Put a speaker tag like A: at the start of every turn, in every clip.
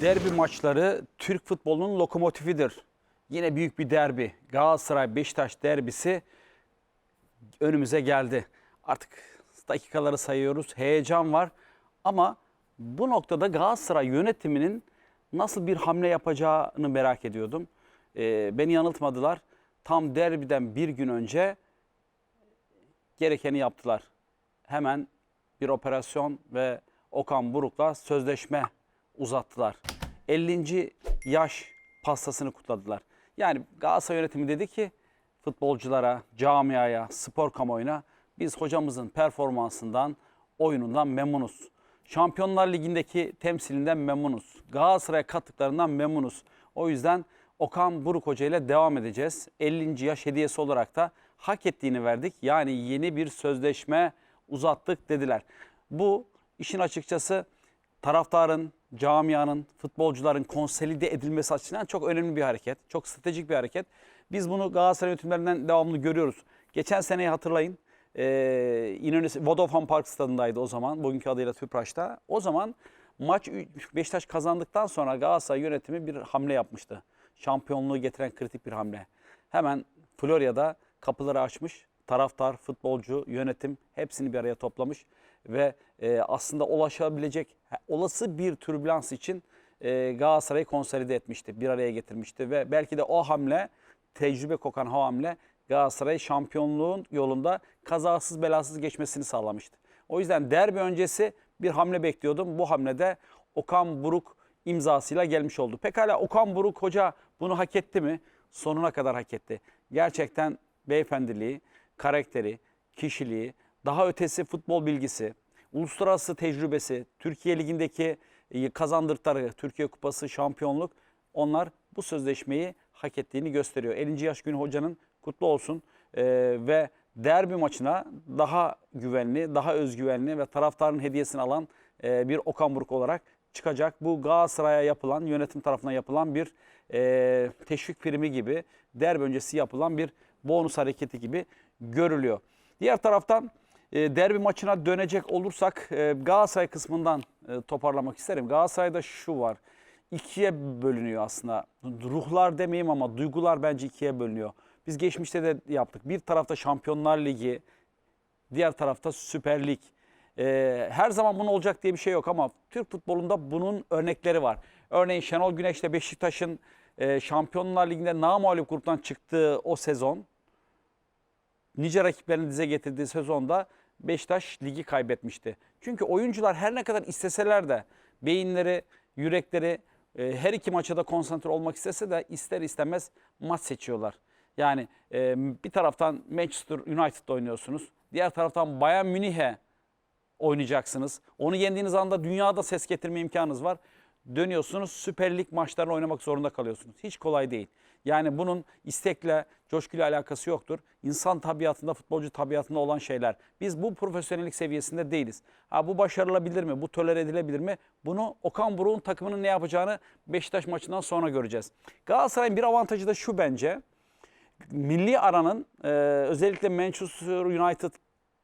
A: Derbi maçları Türk futbolunun lokomotifidir. Yine büyük bir derbi. Galatasaray Beşiktaş derbisi önümüze geldi. Artık dakikaları sayıyoruz. Heyecan var. Ama bu noktada Galatasaray yönetiminin nasıl bir hamle yapacağını merak ediyordum. Ee, beni yanıltmadılar. Tam derbiden bir gün önce gerekeni yaptılar. Hemen bir operasyon ve Okan Buruk'la sözleşme uzattılar. 50. yaş pastasını kutladılar. Yani Galatasaray yönetimi dedi ki futbolculara, camiaya, spor kamuoyuna biz hocamızın performansından, oyunundan memnunuz. Şampiyonlar Ligi'ndeki temsilinden memnunuz. Galatasaray'a kattıklarından memnunuz. O yüzden Okan Buruk Hoca ile devam edeceğiz. 50. yaş hediyesi olarak da hak ettiğini verdik. Yani yeni bir sözleşme uzattık dediler. Bu işin açıkçası taraftarın, camianın, futbolcuların konsolide edilmesi açısından çok önemli bir hareket. Çok stratejik bir hareket. Biz bunu Galatasaray yönetimlerinden devamlı görüyoruz. Geçen seneyi hatırlayın. Ee, İnönü Vodafone Park stadındaydı o zaman. Bugünkü adıyla Tüpraş'ta. O zaman maç Beşiktaş kazandıktan sonra Galatasaray yönetimi bir hamle yapmıştı. Şampiyonluğu getiren kritik bir hamle. Hemen Florya'da kapıları açmış. Taraftar, futbolcu, yönetim hepsini bir araya toplamış ve e, aslında ulaşabilecek olası bir türbülans için e, Galatasaray'ı konsolide etmişti, bir araya getirmişti ve belki de o hamle tecrübe kokan o hamle Galatasaray şampiyonluğun yolunda kazasız belasız geçmesini sağlamıştı. O yüzden derbi öncesi bir hamle bekliyordum. Bu hamlede Okan Buruk imzasıyla gelmiş oldu. Pekala Okan Buruk hoca bunu hak etti mi? Sonuna kadar hak etti. Gerçekten beyefendiliği, karakteri, kişiliği, daha ötesi futbol bilgisi, uluslararası tecrübesi, Türkiye Ligi'ndeki e, kazandırdıkları Türkiye Kupası, şampiyonluk onlar bu sözleşmeyi hak ettiğini gösteriyor. 50. yaş günü hocanın kutlu olsun Ee, ve derbi maçına daha güvenli, daha özgüvenli ve taraftarın hediyesini alan e, bir Okan Buruk olarak çıkacak. Bu Galatasaray'a yapılan, yönetim tarafından yapılan bir e, teşvik primi gibi, derbi öncesi yapılan bir bonus hareketi gibi görülüyor. Diğer taraftan e, derbi maçına dönecek olursak e, Galatasaray kısmından e, toparlamak isterim. Galatasaray'da şu var. ikiye bölünüyor aslında. Ruhlar demeyeyim ama duygular bence ikiye bölünüyor. Biz geçmişte de yaptık. Bir tarafta Şampiyonlar Ligi, diğer tarafta Süper Lig. Ee, her zaman bunun olacak diye bir şey yok ama Türk futbolunda bunun örnekleri var. Örneğin Şenol Güneş'le Beşiktaş'ın e, Şampiyonlar Ligi'nde namağlup gruptan çıktığı o sezon nice rakiplerini dize getirdiği sezonda Beşiktaş ligi kaybetmişti. Çünkü oyuncular her ne kadar isteseler de beyinleri, yürekleri e, her iki maça da konsantre olmak istese de ister istemez maç seçiyorlar. Yani e, bir taraftan Manchester United'da oynuyorsunuz. Diğer taraftan Bayern Münih'e oynayacaksınız. Onu yendiğiniz anda dünyada ses getirme imkanınız var. Dönüyorsunuz Süper Lig maçlarını oynamak zorunda kalıyorsunuz. Hiç kolay değil. Yani bunun istekle, coşkuyla alakası yoktur. İnsan tabiatında, futbolcu tabiatında olan şeyler. Biz bu profesyonellik seviyesinde değiliz. Ha bu başarılabilir mi? Bu tolere edilebilir mi? Bunu Okan Buruk'un takımının ne yapacağını Beşiktaş maçından sonra göreceğiz. Galatasaray'ın bir avantajı da şu bence. Milli aranın e, özellikle Manchester United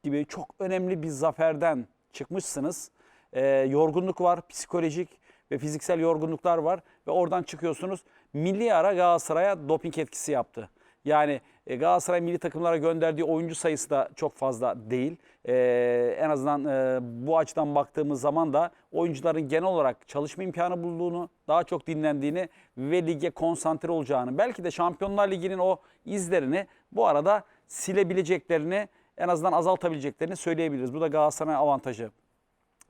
A: gibi çok önemli bir zaferden çıkmışsınız. E, yorgunluk var, psikolojik ve fiziksel yorgunluklar var ve oradan çıkıyorsunuz. Milli ara Galatasaray'a doping etkisi yaptı. Yani e, Galatasaray milli takımlara gönderdiği oyuncu sayısı da çok fazla değil. Ee, en azından e, bu açıdan baktığımız zaman da oyuncuların genel olarak çalışma imkanı bulduğunu, daha çok dinlendiğini ve lige konsantre olacağını, belki de Şampiyonlar Ligi'nin o izlerini bu arada silebileceklerini, en azından azaltabileceklerini söyleyebiliriz. Bu da Galatasaray'ın avantajı.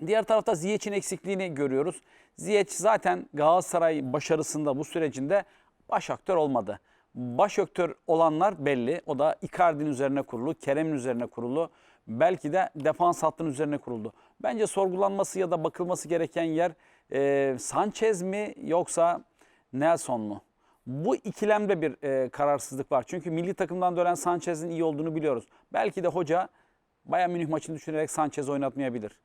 A: Diğer tarafta Ziyech'in eksikliğini görüyoruz. Ziyech zaten Galatasaray başarısında bu sürecinde baş aktör olmadı. Baş aktör olanlar belli. O da Icardi'nin üzerine kurulu, Kerem'in üzerine kurulu. Belki de defans hattının üzerine kuruldu. Bence sorgulanması ya da bakılması gereken yer e, Sanchez mi yoksa Nelson mu? Bu ikilemde bir e, kararsızlık var. Çünkü milli takımdan dönen Sanchez'in iyi olduğunu biliyoruz. Belki de hoca Bayern Münih maçını düşünerek Sanchez oynatmayabilir.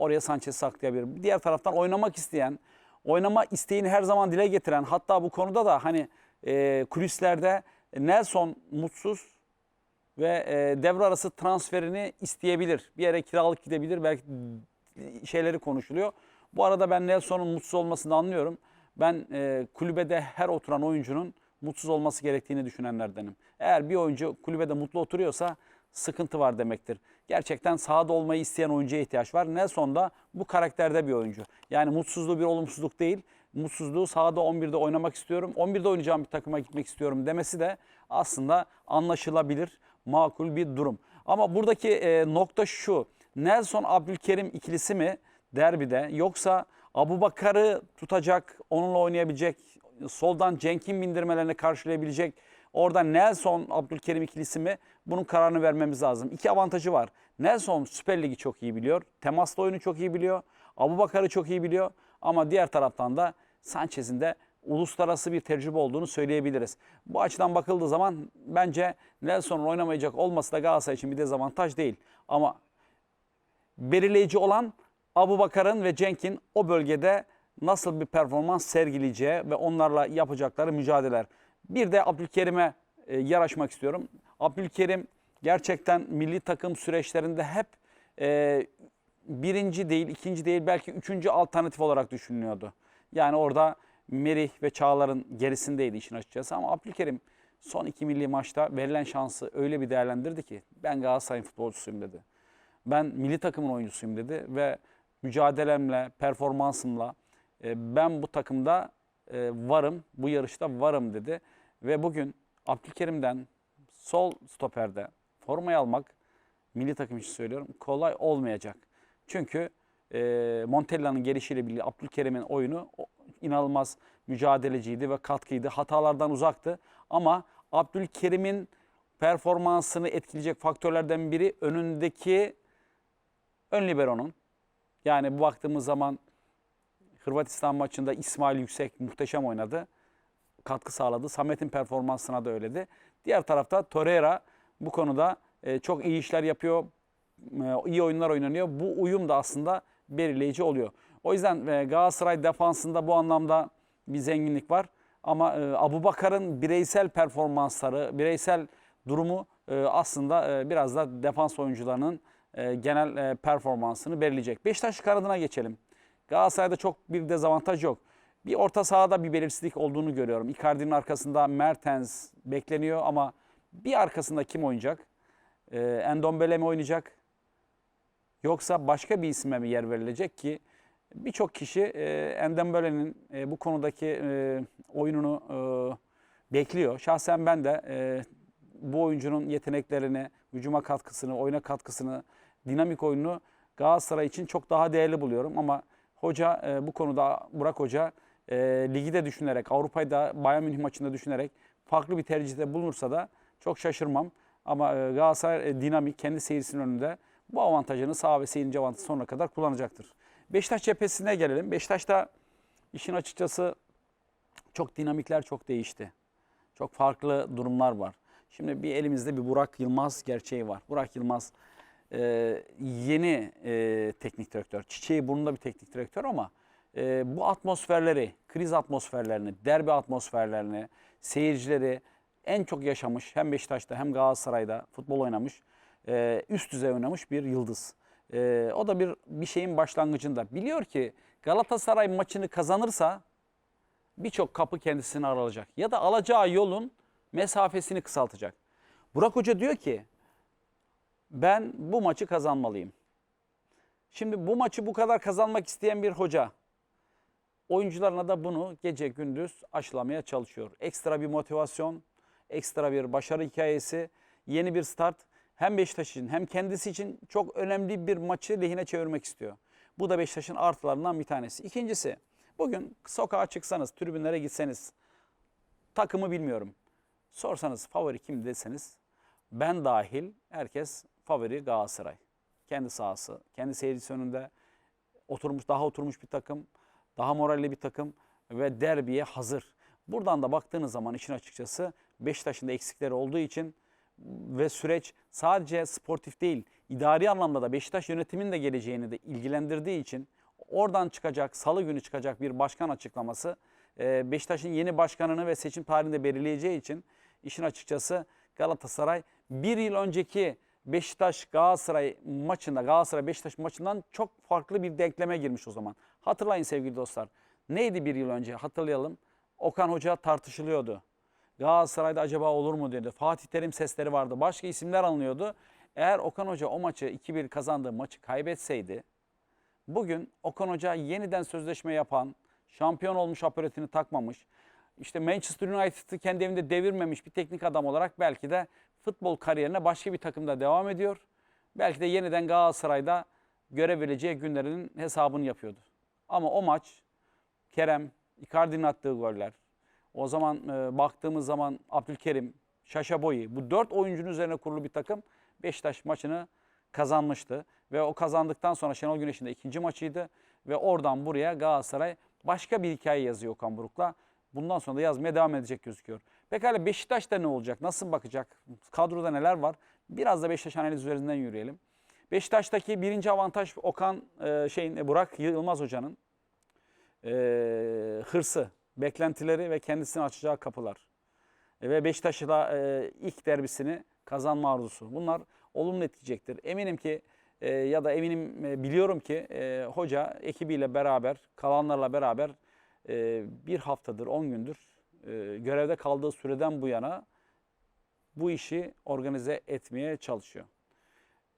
A: Oraya Sanchez saklayabilir. Diğer taraftan oynamak isteyen, oynama isteğini her zaman dile getiren hatta bu konuda da hani e, kulislerde Nelson mutsuz ve e, devre arası transferini isteyebilir. Bir yere kiralık gidebilir belki şeyleri konuşuluyor. Bu arada ben Nelson'un mutsuz olmasını anlıyorum. Ben e, kulübede her oturan oyuncunun mutsuz olması gerektiğini düşünenlerdenim. Eğer bir oyuncu kulübede mutlu oturuyorsa sıkıntı var demektir. Gerçekten sahada olmayı isteyen oyuncuya ihtiyaç var. Nelson da bu karakterde bir oyuncu. Yani mutsuzluğu bir olumsuzluk değil. Mutsuzluğu sahada 11'de oynamak istiyorum. 11'de oynayacağım bir takıma gitmek istiyorum demesi de aslında anlaşılabilir, makul bir durum. Ama buradaki e, nokta şu. Nelson Abdülkerim ikilisi mi derbide yoksa Abu Bakar'ı tutacak, onunla oynayabilecek, soldan Cenk'in bindirmelerini karşılayabilecek, oradan Nelson Abdülkerim ikilisi mi? Bunun kararını vermemiz lazım. İki avantajı var. Nelson Süper Lig'i çok iyi biliyor. Temaslı oyunu çok iyi biliyor. Abu Bakar'ı çok iyi biliyor. Ama diğer taraftan da Sanchez'in de uluslararası bir tecrübe olduğunu söyleyebiliriz. Bu açıdan bakıldığı zaman bence Nelson'un oynamayacak olması da Galatasaray için bir dezavantaj değil. Ama belirleyici olan Abu Bakar'ın ve Cenk'in o bölgede nasıl bir performans sergileyeceği ve onlarla yapacakları mücadeleler. Bir de Abdülkerim'e e, yaraşmak istiyorum. Abdülkerim gerçekten milli takım süreçlerinde hep e, birinci değil, ikinci değil belki üçüncü alternatif olarak düşünülüyordu. Yani orada Merih ve Çağlar'ın gerisindeydi işin açıkçası ama Abdülkerim son iki milli maçta verilen şansı öyle bir değerlendirdi ki ben Galatasaray'ın futbolcusuyum dedi. Ben milli takımın oyuncusuyum dedi ve mücadelemle, performansımla e, ben bu takımda e, varım, bu yarışta varım dedi. Ve bugün Abdülkerim'den sol stoperde formayı almak milli takım için söylüyorum kolay olmayacak. Çünkü e, Montella'nın gelişiyle birlikte Abdülkerim'in oyunu inanılmaz mücadeleciydi ve katkıydı. Hatalardan uzaktı ama Abdülkerim'in performansını etkileyecek faktörlerden biri önündeki ön libero'nun. Yani bu baktığımız zaman Hırvatistan maçında İsmail Yüksek muhteşem oynadı. Katkı sağladı. Samet'in performansına da öyledi. Diğer tarafta Torreira bu konuda e, çok iyi işler yapıyor. E, iyi oyunlar oynanıyor. Bu uyum da aslında belirleyici oluyor. O yüzden e, Galatasaray defansında bu anlamda bir zenginlik var. Ama e, Abu Bakar'ın bireysel performansları, bireysel durumu aslında biraz da defans oyuncularının genel performansını belirleyecek. Beşiktaş kanadına geçelim. Galatasaray'da çok bir dezavantaj yok. Bir orta sahada bir belirsizlik olduğunu görüyorum. Icardi'nin arkasında Mertens bekleniyor ama bir arkasında kim oynayacak? E, Endombele mi oynayacak? Yoksa başka bir isme mi yer verilecek ki birçok kişi e, Endombele'nin e, bu konudaki e, oyununu e, bekliyor. Şahsen ben de e, bu oyuncunun yeteneklerini, hücuma katkısını, oyuna katkısını, dinamik oyununu Galatasaray için çok daha değerli buluyorum. Ama hoca e, bu konuda Burak Hoca e, ligi de düşünerek, Avrupa'yı da Bayern Münih maçında düşünerek farklı bir tercihte bulunursa da çok şaşırmam. Ama e, Galatasaray e, dinamik, kendi seyircisinin önünde bu avantajını sağ ve seyirci avantajı sonuna kadar kullanacaktır. Beşiktaş cephesine gelelim. Beşiktaş'ta işin açıkçası çok dinamikler çok değişti. Çok farklı durumlar var. Şimdi bir elimizde bir Burak Yılmaz gerçeği var. Burak Yılmaz e, yeni e, teknik direktör. Çiçeği burnunda bir teknik direktör ama e, bu atmosferleri, kriz atmosferlerini, derbi atmosferlerini, seyircileri en çok yaşamış hem Beşiktaş'ta hem Galatasaray'da futbol oynamış, e, üst düzey oynamış bir yıldız. E, o da bir bir şeyin başlangıcında. Biliyor ki Galatasaray maçını kazanırsa birçok kapı kendisini aralacak. Ya da alacağı yolun mesafesini kısaltacak. Burak Hoca diyor ki ben bu maçı kazanmalıyım. Şimdi bu maçı bu kadar kazanmak isteyen bir hoca oyuncularına da bunu gece gündüz aşılamaya çalışıyor. Ekstra bir motivasyon, ekstra bir başarı hikayesi, yeni bir start hem Beşiktaş için hem kendisi için çok önemli bir maçı lehine çevirmek istiyor. Bu da Beşiktaş'ın artılarından bir tanesi. İkincisi, bugün sokağa çıksanız, tribünlere gitseniz, takımı bilmiyorum. Sorsanız favori kim deseniz, ben dahil herkes favori Galatasaray. Kendi sahası, kendi seyircisi önünde oturmuş, daha oturmuş bir takım, daha moralli bir takım ve derbiye hazır. Buradan da baktığınız zaman işin açıkçası Beşiktaş'ın da eksikleri olduğu için ve süreç sadece sportif değil, idari anlamda da Beşiktaş yönetiminin de geleceğini de ilgilendirdiği için oradan çıkacak, salı günü çıkacak bir başkan açıklaması e, Beşiktaş'ın yeni başkanını ve seçim tarihini de belirleyeceği için işin açıkçası Galatasaray bir yıl önceki Beşiktaş Galatasaray maçında Galatasaray Beşiktaş maçından çok farklı bir denkleme girmiş o zaman. Hatırlayın sevgili dostlar. Neydi bir yıl önce hatırlayalım. Okan Hoca tartışılıyordu. Galatasaray'da acaba olur mu dedi. Fatih Terim sesleri vardı. Başka isimler alınıyordu. Eğer Okan Hoca o maçı 2-1 kazandığı maçı kaybetseydi bugün Okan Hoca yeniden sözleşme yapan, şampiyon olmuş apoletini takmamış, işte Manchester United'ı kendi evinde devirmemiş bir teknik adam olarak belki de futbol kariyerine başka bir takımda devam ediyor. Belki de yeniden Galatasaray'da görebileceği günlerinin hesabını yapıyordu. Ama o maç Kerem, Icardi'nin attığı goller, o zaman e, baktığımız zaman Abdülkerim, Şaşa Boyi bu dört oyuncunun üzerine kurulu bir takım Beşiktaş maçını kazanmıştı. Ve o kazandıktan sonra Şenol Güneş'in de ikinci maçıydı. Ve oradan buraya Galatasaray başka bir hikaye yazıyor Okan Buruk'la. Bundan sonra da yazmaya devam edecek gözüküyor. Pekala Beşiktaş'ta ne olacak? Nasıl bakacak? Kadroda neler var? Biraz da Beşiktaş analiz üzerinden yürüyelim. Beşiktaş'taki birinci avantaj Okan e, şeyin Burak Yılmaz Hoca'nın e, hırsı, beklentileri ve kendisini açacağı kapılar. E, ve Beşiktaş'la e, ilk derbisini kazanma arzusu. Bunlar olumlu etkileyecektir. Eminim ki e, ya da eminim e, biliyorum ki e, hoca ekibiyle beraber, kalanlarla beraber e, bir haftadır, 10 gündür e, görevde kaldığı süreden bu yana bu işi organize etmeye çalışıyor.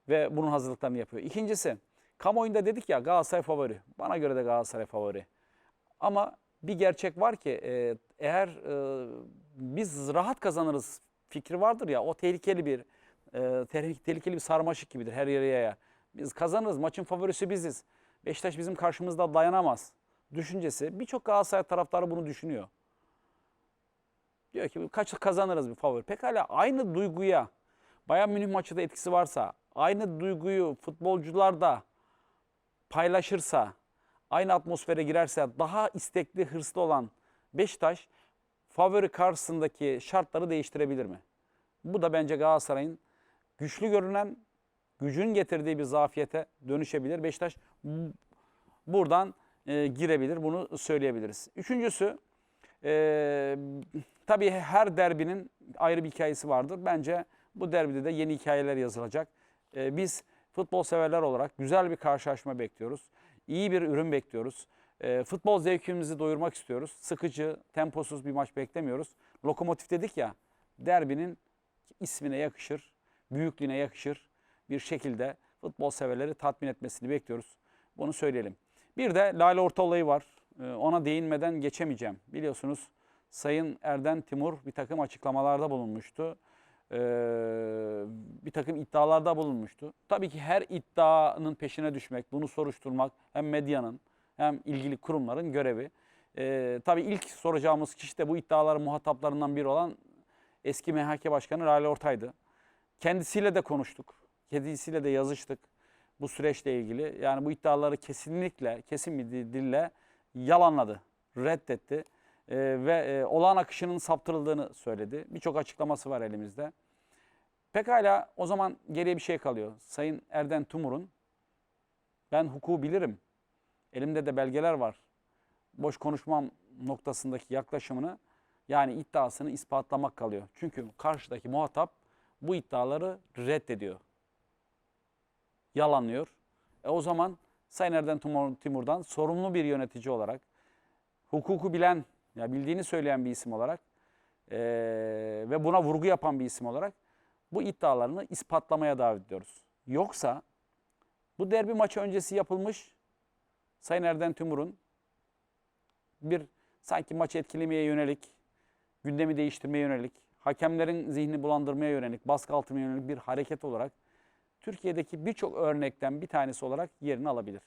A: Ve bunun hazırlıklarını yapıyor. İkincisi, kamuoyunda dedik ya Galatasaray favori. Bana göre de Galatasaray favori. Ama bir gerçek var ki e, eğer e, biz rahat kazanırız fikri vardır ya o tehlikeli bir e, tehlike- tehlikeli bir sarmaşık gibidir her yere yayar. Biz kazanırız maçın favorisi biziz. Beşiktaş bizim karşımızda dayanamaz düşüncesi. Birçok Galatasaray taraftarı bunu düşünüyor. Diyor ki kaç kazanırız bir favori. Pekala aynı duyguya Bayern Münih maçı da etkisi varsa, aynı duyguyu futbolcular da paylaşırsa, aynı atmosfere girerse daha istekli, hırslı olan Beşiktaş favori karşısındaki şartları değiştirebilir mi? Bu da bence Galatasaray'ın güçlü görünen gücün getirdiği bir zafiyete dönüşebilir. Beşiktaş bu- buradan e, girebilir. Bunu söyleyebiliriz. Üçüncüsü e, tabii her derbinin ayrı bir hikayesi vardır. Bence bu derbide de yeni hikayeler yazılacak. E, biz futbol severler olarak güzel bir karşılaşma bekliyoruz. İyi bir ürün bekliyoruz. E, futbol zevkimizi doyurmak istiyoruz. Sıkıcı, temposuz bir maç beklemiyoruz. Lokomotif dedik ya, derbinin ismine yakışır, büyüklüğüne yakışır bir şekilde futbol severleri tatmin etmesini bekliyoruz. Bunu söyleyelim. Bir de Lale Orta olayı var. Ee, Ona değinmeden geçemeyeceğim. Biliyorsunuz Sayın Erden Timur bir takım açıklamalarda bulunmuştu. Ee, Bir takım iddialarda bulunmuştu. Tabii ki her iddianın peşine düşmek, bunu soruşturmak hem medyanın hem ilgili kurumların görevi. Ee, Tabii ilk soracağımız kişi de bu iddiaların muhataplarından biri olan eski MHK Başkanı Lale Ortay'dı. Kendisiyle de konuştuk. Kendisiyle de yazıştık bu süreçle ilgili. Yani bu iddiaları kesinlikle, kesin bir dille yalanladı, reddetti. Ee, ve e, olağan akışının saptırıldığını söyledi. Birçok açıklaması var elimizde. Pekala o zaman geriye bir şey kalıyor. Sayın Erden Tumur'un ben hukuku bilirim. Elimde de belgeler var. Boş konuşmam noktasındaki yaklaşımını yani iddiasını ispatlamak kalıyor. Çünkü karşıdaki muhatap bu iddiaları reddediyor. Yalanlıyor. E o zaman Sayın Erden Timur- Timur'dan sorumlu bir yönetici olarak, hukuku bilen, ya bildiğini söyleyen bir isim olarak eee, ve buna vurgu yapan bir isim olarak bu iddialarını ispatlamaya davet ediyoruz. Yoksa bu derbi maçı öncesi yapılmış Sayın Erden Timur'un bir sanki maçı etkilemeye yönelik, gündemi değiştirmeye yönelik, hakemlerin zihnini bulandırmaya yönelik, baskı altına yönelik bir hareket olarak Türkiye'deki birçok örnekten bir tanesi olarak yerini alabilir.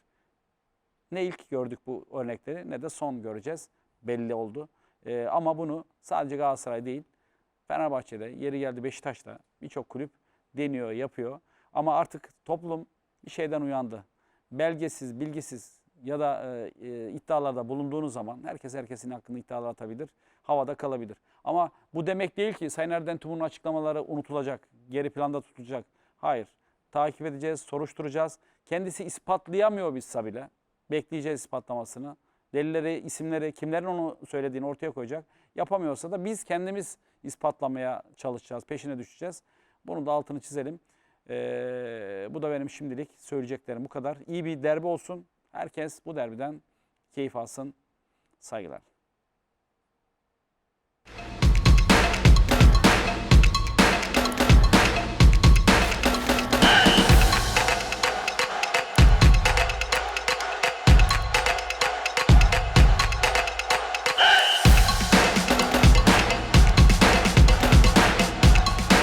A: Ne ilk gördük bu örnekleri ne de son göreceğiz. Belli oldu. Ee, ama bunu sadece Galatasaray değil, Fenerbahçe'de, yeri geldi Beşiktaş'ta birçok kulüp deniyor, yapıyor. Ama artık toplum bir şeyden uyandı. Belgesiz, bilgisiz ya da e, e, iddialarda bulunduğunuz zaman herkes herkesin hakkında iddialar atabilir, havada kalabilir. Ama bu demek değil ki Sayın Erden Timur'un açıklamaları unutulacak, geri planda tutulacak. Hayır. Takip edeceğiz, soruşturacağız. Kendisi ispatlayamıyor bizse bile. Bekleyeceğiz ispatlamasını. Delilleri, isimleri, kimlerin onu söylediğini ortaya koyacak. Yapamıyorsa da biz kendimiz ispatlamaya çalışacağız, peşine düşeceğiz. Bunu da altını çizelim. Ee, bu da benim şimdilik söyleyeceklerim bu kadar. İyi bir derbi olsun. Herkes bu derbiden keyif alsın. Saygılar.